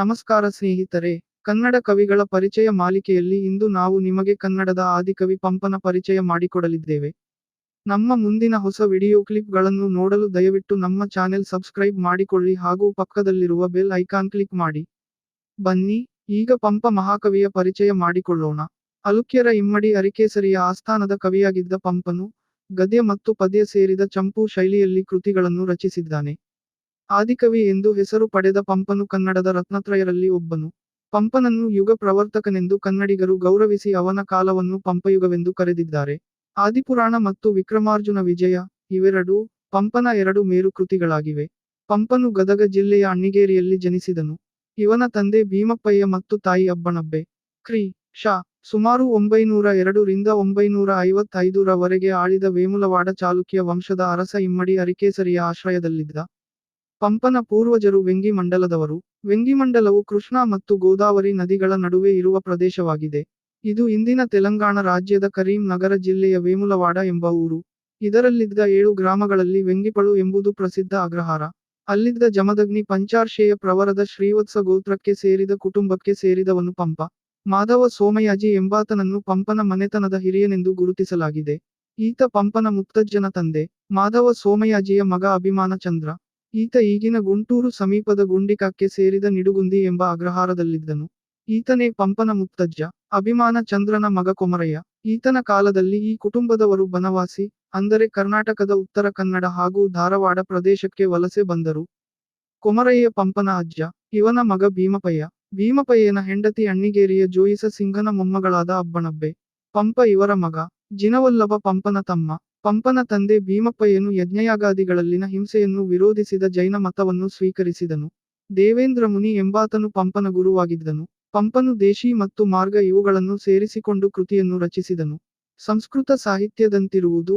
ನಮಸ್ಕಾರ ಸ್ನೇಹಿತರೆ, ಕನ್ನಡ ಕವಿಗಳ ಪರಿಚಯ ಮಾಲಿಕೆಯಲ್ಲಿ ಇಂದು ನಾವು ನಿಮಗೆ ಕನ್ನಡದ ಆದಿಕವಿ ಪಂಪನ ಪರಿಚಯ ಮಾಡಿಕೊಡಲಿದ್ದೇವೆ. ನಮ್ಮ ಮುಂದಿನ ಹೊಸ ವಿಡಿಯೋ ಕ್ಲಿಪ್ಗಳನ್ನು ನೋಡಲು ದಯವಿಟ್ಟು ನಮ್ಮ ಚಾನೆಲ್ ಸಬ್ಸ್ಕ್ರೈಬ್ ಮಾಡಿಕೊಳ್ಳಿ ಹಾಗೂ ಪಕ್ಕದಲ್ಲಿರುವ ಬೆಲ್ ಐಕಾನ್ ಕ್ಲಿಕ್ ಮಾಡಿ. ಬನ್ನಿ, ಈಗ ಪಂಪ ಮಹಾಕವಿಯ ಪರಿಚಯ ಮಾಡಿಕೊಳ್ಳೋಣ. ಅಲುಕ್ಯರ ಇಮ್ಮಡಿ ಅರಿಕೇಸರಿಯ ಆಸ್ಥಾನದ ಕವಿಯಾಗಿದ್ದ ಪಂಪನು ಗದ್ಯ ಮತ್ತು ಪದ್ಯ ಸೇರಿದ ಚಂಪು ಶೈಲಿಯಲ್ಲಿ ಕೃತಿಗಳನ್ನು ರಚಿಸಿದ್ದಾನೆ. ಆದಿಕವಿ ಎಂದು ಹೆಸರು ಪಡೆದ ಪಂಪನು ಕನ್ನಡದ ರತ್ನತ್ರಯರಲ್ಲಿ ಒಬ್ಬನು. ಪಂಪನನ್ನು ಯುಗ ಪ್ರವರ್ತಕನೆಂದು ಕನ್ನಡಿಗರು ಗೌರವಿಸಿ ಅವನ ಕಾಲವನ್ನು ಪಂಪಯುಗವೆಂದು ಕರೆದಿದ್ದಾರೆ. ಆದಿಪುರಾಣ ಮತ್ತು ವಿಕ್ರಮಾರ್ಜುನ ವಿಜಯ ಇವೆರಡೂ ಪಂಪನ ಎರಡು ಮೇರುಕೃತಿಗಳಾಗಿವೆ. ಪಂಪನು ಗದಗ ಜಿಲ್ಲೆಯ ಅಣ್ಣಿಗೇರಿಯಲ್ಲಿ ಜನಿಸಿದನು. ಇವನ ತಂದೆ ಭೀಮಪ್ಪಯ್ಯ ಮತ್ತು ತಾಯಿ ಅಬ್ಬಣಬ್ಬೆ ಕ್ರಿ. ಶಾ. ಸುಮಾರು ಒಂಬೈನೂರ ಎರಡು ರಿಂದ ಒಂಬೈನೂರ ಐವತ್ತೈದರವರೆಗೆ ಆಳಿದ ವೇಮುಲವಾಡ ಚಾಲುಕ್ಯ ವಂಶದ ಅರಸ ಇಮ್ಮಡಿ ಅರಿಕೇಸರಿಯ ಆಶ್ರಯದಲ್ಲಿದ್ದ ಪಂಪನ ಪೂರ್ವಜರು ವೆಂಗಿಮಂಡಲದವರು ವೆಂಗಿಮಂಡಲವು ಕೃಷ್ಣಾ ಮತ್ತು ಗೋದಾವರಿ ನದಿಗಳ ನಡುವೆ ಇರುವ ಪ್ರದೇಶವಾಗಿದೆ. ಇದು ಇಂದಿನ ತೆಲಂಗಾಣ ರಾಜ್ಯದ ಕರೀಂ ನಗರ ಜಿಲ್ಲೆಯ ವೇಮುಲವಾಡ ಎಂಬ ಊರು. ಇದರಲ್ಲಿದ್ದ ಏಳು ಗ್ರಾಮಗಳಲ್ಲಿ ವೆಂಗಿಪಳು ಎಂಬುದು ಪ್ರಸಿದ್ಧ ಅಗ್ರಹಾರ. ಅಲ್ಲಿದ್ದ ಜಮದಗ್ನಿ ಪಂಚಾರ್ಷೇಯ ಪ್ರವರದ ಶ್ರೀವತ್ಸ ಗೋತ್ರಕ್ಕೆ ಸೇರಿದ ಕುಟುಂಬಕ್ಕೆ ಸೇರಿದವನು ಪಂಪ. ಮಾಧವ ಸೋಮಯಾಜಿ ಎಂಬಾತನನ್ನು ಪಂಪನ ಮನೆತನದ ಹಿರಿಯನೆಂದು ಗುರುತಿಸಲಾಗಿದೆ. ಈತ ಪಂಪನ ಮುತ್ತಜ್ಜನ ತಂದೆ. ಮಾಧವ ಸೋಮಯಾಜಿಯ ಮಗ ಅಭಿಮಾನ ಚಂದ್ರ. ಈತ ಈಗಿನ ಗುಂಟೂರು ಸಮೀಪದ ಗುಂಡಿಕಕ್ಕೆ ಸೇರಿದ ನಿಡುಗುಂದಿ ಎಂಬ ಅಗ್ರಹಾರದಲ್ಲಿದ್ದನು. ಈತನೇ ಪಂಪನ ಮುತ್ತಜ್ಜ, ಅಭಿಮಾನ ಚಂದ್ರನ ಮಗ ಕೊಮರಯ್ಯ. ಈತನ ಕಾಲದಲ್ಲಿ ಈ ಕುಟುಂಬದವರು ಬನವಾಸಿ, ಅಂದರೆ ಕರ್ನಾಟಕದ ಉತ್ತರ ಕನ್ನಡ ಹಾಗೂ ಧಾರವಾಡ ಪ್ರದೇಶಕ್ಕೆ ವಲಸೆ ಬಂದರು. ಕೊಮರಯ್ಯ ಪಂಪನ ಅಜ್ಜ, ಇವನ ಮಗ ಭೀಮಪಯ್ಯ. ಭೀಮಪಯ್ಯನ ಹೆಂಡತಿ ಅಣ್ಣಿಗೇರಿಯ ಜೋಯಿಸ ಸಿಂಗನ ಮೊಮ್ಮಗಳಾದ ಅಬ್ಬಣಬ್ಬೆ. ಪಂಪ ಇವರ ಮಗ, ಜಿನವಲ್ಲಭ ಪಂಪನ ತಮ್ಮ. ಪಂಪನ ತಂದೆ ಭೀಮಪ್ಪಯ್ಯನು ಯಜ್ಞಯಾಗಾದಿಗಳಲ್ಲಿನ ಹಿಂಸೆಯನ್ನು ವಿರೋಧಿಸಿದ ಜೈನ ಮತವನ್ನು ಸ್ವೀಕರಿಸಿದನು. ದೇವೇಂದ್ರ ಮುನಿ ಎಂಬಾತನು ಪಂಪನ ಗುರುವಾಗಿದ್ದನು. ಪಂಪನು ದೇಶಿ ಮತ್ತು ಮಾರ್ಗ ಇವುಗಳನ್ನು ಸೇರಿಸಿಕೊಂಡು ಕೃತಿಯನ್ನು ರಚಿಸಿದನು. ಸಂಸ್ಕೃತ ಸಾಹಿತ್ಯದಂತಿರುವುದು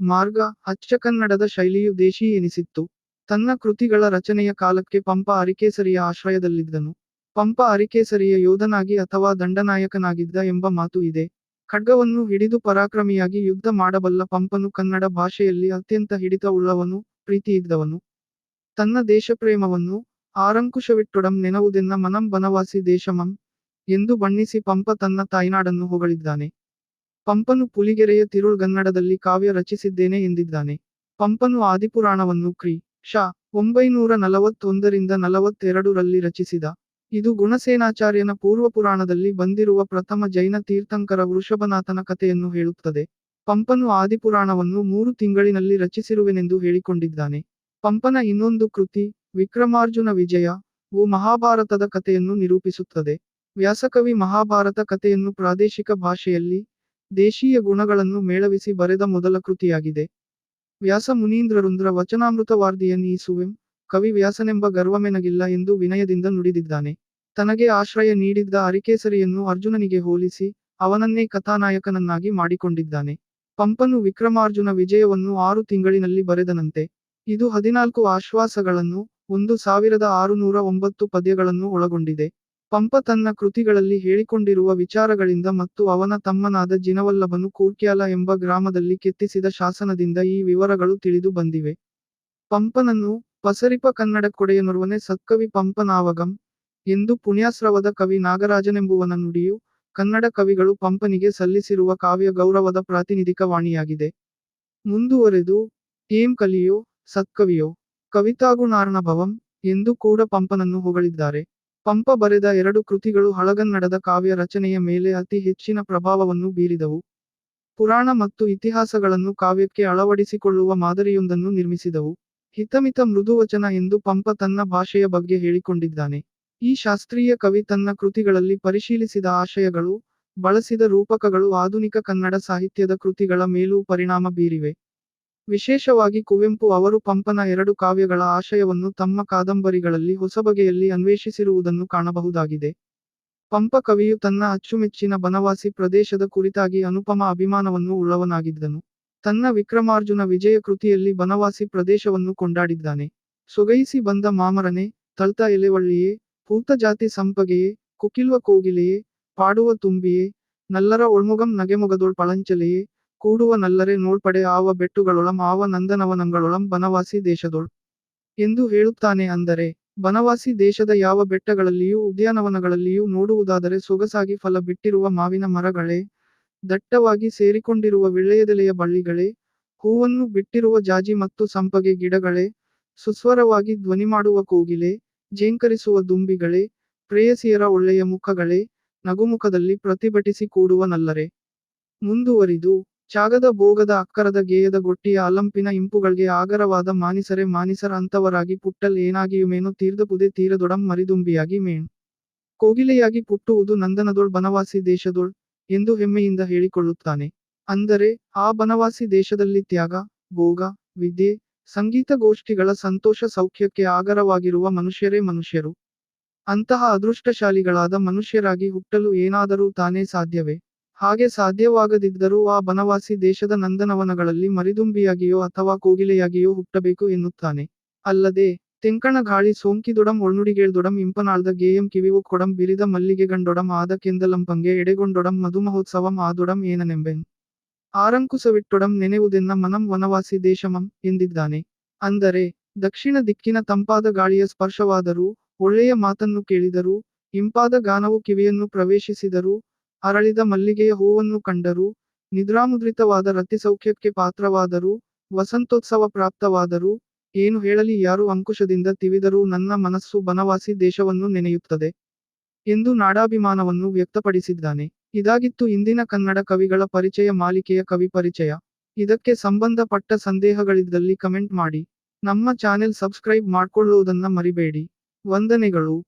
ಮಾರ್ಗ ಅಚ್ಚಕನ್ನಡದ ಶೈಲಿಯು ದೇಶಿ ಎನಿಸಿತ್ತು. ತನ್ನ ಕೃತಿಗಳ ರಚನೆಯ ಕಾಲಕ್ಕೆ ಪಂಪ ಅರಿಕೇಸರಿಯ ಆಶ್ರಯದಲ್ಲಿದ್ದನು. ಪಂಪ ಅರಿಕೇಸರಿಯ ಯೋಧನಾಗಿ ಅಥವಾ ದಂಡನಾಯಕನಾಗಿದ್ದ ಎಂಬ ಮಾತು ಇದೆ. ಖಡ್ಗವನ್ನು ಹಿಡಿದು ಪರಾಕ್ರಮಿಯಾಗಿ ಯುದ್ಧ ಮಾಡಬಲ್ಲ ಪಂಪನು ಕನ್ನಡ ಭಾಷೆಯಲ್ಲಿ ಅತ್ಯಂತ ಹಿಡಿತ ಉಳ್ಳವನು ಪ್ರೀತಿಯಿದ್ದವನು ತನ್ನ ದೇಶಪ್ರೇಮವನ್ನು ಆರಂಕುಶವಿಟ್ಟೊಡಂ ನೆನವುದೆನ್ನ ಮನಂ ಬನವಾಸಿ ದೇಶಮಂ ಎಂದು ಬಣ್ಣಿಸಿ ಪಂಪ ತನ್ನ ತಾಯ್ನಾಡನ್ನು ಹೊಗಳಿದ್ದಾನೆ. ಪಂಪನು ಪುಲಿಗೆರೆಯ ತಿರುಳ್ಗನ್ನಡದಲ್ಲಿ ಕಾವ್ಯ ರಚಿಸಿದ್ದೇನೆ ಎಂದಿದ್ದಾನೆ. ಪಂಪನು ಆದಿಪುರಾಣವನ್ನು ಕ್ರಿ. ಶ. ಒಂಬೈನೂರ ನಲವತ್ತೊಂದರಿಂದ ನಲವತ್ತೆರಡರಲ್ಲಿ ರಚಿಸಿದ ಇದು ಗುಣಸೇನಾಚಾರ್ಯನ ಪೂರ್ವಪುರಾಣದಲ್ಲಿ ಬಂದಿರುವ ಪ್ರಥಮ ಜೈನ ತೀರ್ಥಂಕರ ವೃಷಭನಾಥನ ಕಥೆಯನ್ನು ಹೇಳುತ್ತದೆ. ಪಂಪನು ಆದಿಪುರಾಣವನ್ನು ಮೂರು ತಿಂಗಳಿನಲ್ಲಿ ರಚಿಸಿರುವೆನೆಂದು ಹೇಳಿಕೊಂಡಿದ್ದಾನೆ. ಪಂಪನ ಇನ್ನೊಂದು ಕೃತಿ, ವಿಕ್ರಮಾರ್ಜುನ ವಿಜಯ ವು ಮಹಾಭಾರತದ ಕಥೆಯನ್ನು ನಿರೂಪಿಸುತ್ತದೆ. ವ್ಯಾಸಕವಿ ಮಹಾಭಾರತ ಕಥೆಯನ್ನು ಪ್ರಾದೇಶಿಕ ಭಾಷೆಯಲ್ಲಿ ದೇಶೀಯ ಗುಣಗಳನ್ನು ಮೇಳವಿಸಿ ಬರೆದ ಮೊದಲ ಕೃತಿಯಾಗಿದೆ. ವ್ಯಾಸ ಮುನೀಂದ್ರರುಂದ್ರ ವಚನಾಮೃತವಾರ್ದಿಯನ್ ಈಸುವೆಂ ಕವಿ ವ್ಯಾಸನೆಂಬ ಗರ್ವಮೆನಗಿಲ್ಲ ಎಂದು ವಿನಯದಿಂದ ನುಡಿದಿದ್ದಾನೆ. ತನಗೆ ಆಶ್ರಯ ನೀಡಿದ್ದ ಅರಿಕೇಸರಿಯನ್ನು ಅರ್ಜುನನಿಗೆ ಹೋಲಿಸಿ ಅವನನ್ನೇ ಕಥಾನಾಯಕನನ್ನಾಗಿ ಮಾಡಿಕೊಂಡಿದ್ದಾನೆ. ಪಂಪನು ವಿಕ್ರಮಾರ್ಜುನ ವಿಜಯವನ್ನು ಆರು ತಿಂಗಳಿನಲ್ಲಿ ಬರೆದನಂತೆ. ಇದು ಹದಿನಾಲ್ಕು ಆಶ್ವಾಸಗಳನ್ನು, ಒಂದು ಸಾವಿರದ ಆರುನೂರ ಒಂಬತ್ತು ಪದ್ಯಗಳನ್ನು ಒಳಗೊಂಡಿದೆ. ಪಂಪ ತನ್ನ ಕೃತಿಗಳಲ್ಲಿ ಹೇಳಿಕೊಂಡಿರುವ ವಿಚಾರಗಳಿಂದ ಮತ್ತು ಅವನ ತಮ್ಮನಾದ ಜಿನವಲ್ಲಭನು ಕೂರ್ಕ್ಯಾಲ ಎಂಬ ಗ್ರಾಮದಲ್ಲಿ ಕೆತ್ತಿಸಿದ ಶಾಸನದಿಂದ ಈ ವಿವರಗಳು ತಿಳಿದು ಬಂದಿವೆ. ಪಂಪನನ್ನು ಪಸರಿಪ ಕನ್ನಡ ಕೊಡೆಯನೊರ್ವನೆ ಸತ್ಕವಿ ಪಂಪನಾವಗಂ. ಎಂದು ಪುಣ್ಯಾಸ್ರವದ ಕವಿ ನಾಗರಾಜನೆಂಬುವನ ನುಡಿಯು ಕನ್ನಡ ಕವಿಗಳು ಪಂಪನಿಗೆ ಸಲ್ಲಿಸಿರುವ ಕಾವ್ಯ ಗೌರವದ ಪ್ರಾತಿನಿಧಿಕ ವಾಣಿಯಾಗಿದೆ. ಮುಂದುವರೆದು, ಏಂ ಕಲಿಯೋ, ಸತ್ಕವಿಯೋ ಕವಿತಾಗುಣಾರ್ಣಭವಂ ಎಂದು ಕೂಡ ಪಂಪನನ್ನು ಹೊಗಳಿದ್ದಾರೆ. ಪಂಪ ಬರೆದ ಎರಡು ಕೃತಿಗಳು ಹಳಗನ್ನಡದ ಕಾವ್ಯ ರಚನೆಯ ಮೇಲೆ ಅತಿ ಹೆಚ್ಚಿನ ಪ್ರಭಾವವನ್ನು ಬೀರಿದವು. ಪುರಾಣ ಮತ್ತು ಇತಿಹಾಸಗಳನ್ನು ಕಾವ್ಯಕ್ಕೆ ಅಳವಡಿಸಿಕೊಳ್ಳುವ ಮಾದರಿಯೊಂದನ್ನು ನಿರ್ಮಿಸಿದವು. ಹಿತಮಿತ ಮೃದುವಚನ ಎಂದು ಪಂಪ ತನ್ನ ಭಾಷೆಯ ಬಗ್ಗೆ ಹೇಳಿಕೊಂಡಿದ್ದಾನೆ. ಈ ಶಾಸ್ತ್ರೀಯ ಕವಿ ತನ್ನ ಕೃತಿಗಳಲ್ಲಿ ಪರಿಶೀಲಿಸಿದ ಆಶಯಗಳು, ಬಳಸಿದ ರೂಪಕಗಳು ಆಧುನಿಕ ಕನ್ನಡ ಸಾಹಿತ್ಯದ ಕೃತಿಗಳ ಮೇಲೂ ಪರಿಣಾಮ ಬೀರಿವೆ. ವಿಶೇಷವಾಗಿ ಕುವೆಂಪು ಅವರು ಪಂಪನ ಎರಡು ಕಾವ್ಯಗಳ ಆಶಯವನ್ನು ತಮ್ಮ ಕಾದಂಬರಿಗಳಲ್ಲಿ ಹೊಸಬಗೆಯಲ್ಲಿ ಅನ್ವೇಷಿಸಿರುವುದನ್ನು ಕಾಣಬಹುದಾಗಿದೆ. ಪಂಪ ಕವಿಯು ತನ್ನ ಅಚ್ಚುಮೆಚ್ಚಿನ ಬನವಾಸಿ ಪ್ರದೇಶದ ಕುರಿತಾಗಿ ಅನುಪಮ ಅಭಿಮಾನವನ್ನು ಉಳ್ಳವನಾಗಿದ್ದನು. ತನ್ನ ವಿಕ್ರಮಾರ್ಜುನ ವಿಜಯ ಕೃತಿಯಲ್ಲಿ ಬನವಾಸಿ ಪ್ರದೇಶವನ್ನು ಕೊಂಡಾಡಿದ್ದಾನೆ. ಸೊಗೈಸಿ ಬಂದ ಮಾಮರನೆ, ತಳ್ತ ಎಲೆವಳ್ಳಿಯೇ ಪೂತ ಜಾತಿ ಸಂಪಗೆಯೇ, ಕುಕಿಲ್ವ ಕೋಗಿಲೆಯೇ, ಪಾಡುವ ತುಂಬಿಯೇ, ನಲ್ಲರ ಒಳ್ಮುಗಂ ನಗೆಮೊಗದೊಳ್ ಪಳಂಚಲೆಯೇ, ಕೂಡುವ ನಲ್ಲರೆ ನೋಳ್ಪಡೆ ಆವ ಬೆಟ್ಟುಗಳೊಳಂ, ಆವ ನಂದನವನಂಗಳೊಳಂ ಬನವಾಸಿ ದೇಶದೊಳ್ ಎಂದು ಹೇಳುತ್ತಾನೆ ಅಂದರೆ, ಬನವಾಸಿ ದೇಶದ ಯಾವ ಬೆಟ್ಟಗಳಲ್ಲಿಯೂ ಉದ್ಯಾನವನಗಳಲ್ಲಿಯೂ ನೋಡುವುದಾದರೆ ಸೊಗಸಾಗಿ ಫಲ ಬಿಟ್ಟಿರುವ ಮಾವಿನ ಮರಗಳೇ ದಟ್ಟವಾಗಿ ಸೇರಿಕೊಂಡಿರುವ ವಿಳ್ಳೆಯದೆಲೆಯ ಬಳ್ಳಿಗಳೇ, ಹೂವನ್ನು ಬಿಟ್ಟಿರುವ ಜಾಜಿ ಮತ್ತು ಸಂಪಗೆ ಗಿಡಗಳೇ, ಸುಸ್ವರವಾಗಿ ಧ್ವನಿ ಮಾಡುವ ಕೋಗಿಲೆ, ಜೇಂಕರಿಸುವ ದುಂಬಿಗಳೇ, ಪ್ರೇಯಸಿಯರ ಒಳ್ಳೆಯ ಮುಖಗಳೇ, ನಗುಮುಖದಲ್ಲಿ ಪ್ರತಿಭಟಿಸಿ ಕೂಡುವ ನಲ್ಲರೆ. ಮುಂದುವರಿದು, ಚಾಗದ ಭೋಗದ ಅಕ್ಕರದ ಗೇಯದ ಗೊಟ್ಟಿಯ ಅಲಂಪಿನ ಇಂಪುಗಳಿಗೆ ಆಗರವಾದ ಮಾನಿಸರೆ ಮಾನಿಸರ ಅಂತವರಾಗಿ ಪುಟ್ಟಲ್ ಏನಾಗಿಯುಮೇನು ತೀರ್ದಪುದೆ ತೀರದೊಡಂ ಮರಿದುಂಬಿಯಾಗಿ ಮೇಣ್. ಕೋಗಿಲೆಯಾಗಿ ಪುಟ್ಟುವುದು ನಂದನದೊಳ್ ಬನವಾಸಿ ದೇಶದೊಳ್ ಎಂದು ಹೆಮ್ಮೆಯಿಂದ ಹೇಳಿಕೊಳ್ಳುತ್ತಾನೆ. ಅಂದರೆ, ಆ ಬನವಾಸಿ ದೇಶದಲ್ಲಿ ತ್ಯಾಗ, ಭೋಗ, ವಿದ್ಯೆ, ಸಂಗೀತ ಗೋಷ್ಠಿಗಳ ಸಂತೋಷ ಸೌಖ್ಯಕ್ಕೆ ಆಗರವಾಗಿರುವ ಮನುಷ್ಯರೇ ಮನುಷ್ಯರು. ಅಂತಹ ಅದೃಷ್ಟಶಾಲಿಗಳಾದ ಮನುಷ್ಯರಾಗಿ ಹುಟ್ಟಲು ಏನಾದರೂ ತಾನೇ ಸಾಧ್ಯವೇ? ಹಾಗೆ ಸಾಧ್ಯವಾಗದಿದ್ದರೂ ಆ ಬನವಾಸಿ ದೇಶದ ನಂದನವನಗಳಲ್ಲಿ ಮರಿದುಂಬಿಯಾಗಿಯೋ ಅಥವಾ ಕೋಗಿಲೆಯಾಗಿಯೋ ಹುಟ್ಟಬೇಕು ಎನ್ನುತ್ತಾನೆ. ಅಲ್ಲದೆ ತೆಂಕಣ ಗಾಳಿ ಸೋಂಕಿದೊಡಂ ಒಳ್ನುಡಿಗೇಳ್ದೊಡಂ ಇಂಪನಾಳ್ದ ಗೇಯಂ ಕಿವಿವು ಕೊಡಂ ಬಿರಿದ ಮಲ್ಲಿಗೆ ಗಂಡೊಡಂ ಆದ ಕೆಂದಲಂಪಂಗೆ ಎಡೆಗೊಂಡೊಡಂ ಮಧುಮಹೋತ್ಸವಂ ಆದೊಡಂ ಏನನೆಂಬೆನ್. ಆರಂಕುಸವಿಟ್ಟೊಡಂ ನೆನೆವುದೆನ್ನ ಮನಂ ವನವಾಸಿ ದೇಶಮಂ ಎಂದಿದ್ದಾನೆ. ಅಂದರೆ, ದಕ್ಷಿಣ ದಿಕ್ಕಿನ ತಂಪಾದ ಗಾಳಿಯ ಸ್ಪರ್ಶವಾದರೂ, ಒಳ್ಳೆಯ ಮಾತನ್ನು ಕೇಳಿದರೂ, ಇಂಪಾದ ಗಾನವು ಕಿವಿಯನ್ನು ಪ್ರವೇಶಿಸಿದರೂ, ಅರಳಿದ ಮಲ್ಲಿಗೆಯ ಹೂವನ್ನು ಕಂಡರೂ, ನಿದ್ರಾಮುದ್ರಿತವಾದ ರತಿಸೌಖ್ಯಕ್ಕೆ ಪಾತ್ರವಾದರೂ, ವಸಂತೋತ್ಸವ ಪ್ರಾಪ್ತವಾದರೂ ಏನು ಹೇಳಲಿ ಯಾರು ಅಂಕುಶದಿಂದ ತಿವಿದರೂ ನನ್ನ ಮನಸ್ಸು ಬನವಾಸಿ ದೇಶವನ್ನು ನೆನೆಯುತ್ತದೆ ಎಂದು ನಾಡಾಭಿಮಾನವನ್ನು ವ್ಯಕ್ತಪಡಿಸಿದ್ದಾನೆ. ಇದಾಗಿತ್ತು ಇಂದಿನ ಕನ್ನಡ ಕವಿಗಳ ಪರಿಚಯ, ಮಾಲಿಕೆಯ ಕವಿ ಪರಿಚಯ. ಇದಕ್ಕೆ ಸಂಬಂಧಪಟ್ಟ ಸಂದೇಹಗಳಿದ್ದಲ್ಲಿ ಕಮೆಂಟ್ ಮಾಡಿ. ನಮ್ಮ ಚಾನೆಲ್ ಸಬ್ಸ್ಕ್ರೈಬ್ ಮಾಡ್ಕೊಳ್ಳುವುದನ್ನ ಮರಿಬೇಡಿ. ವಂದನೆಗಳು.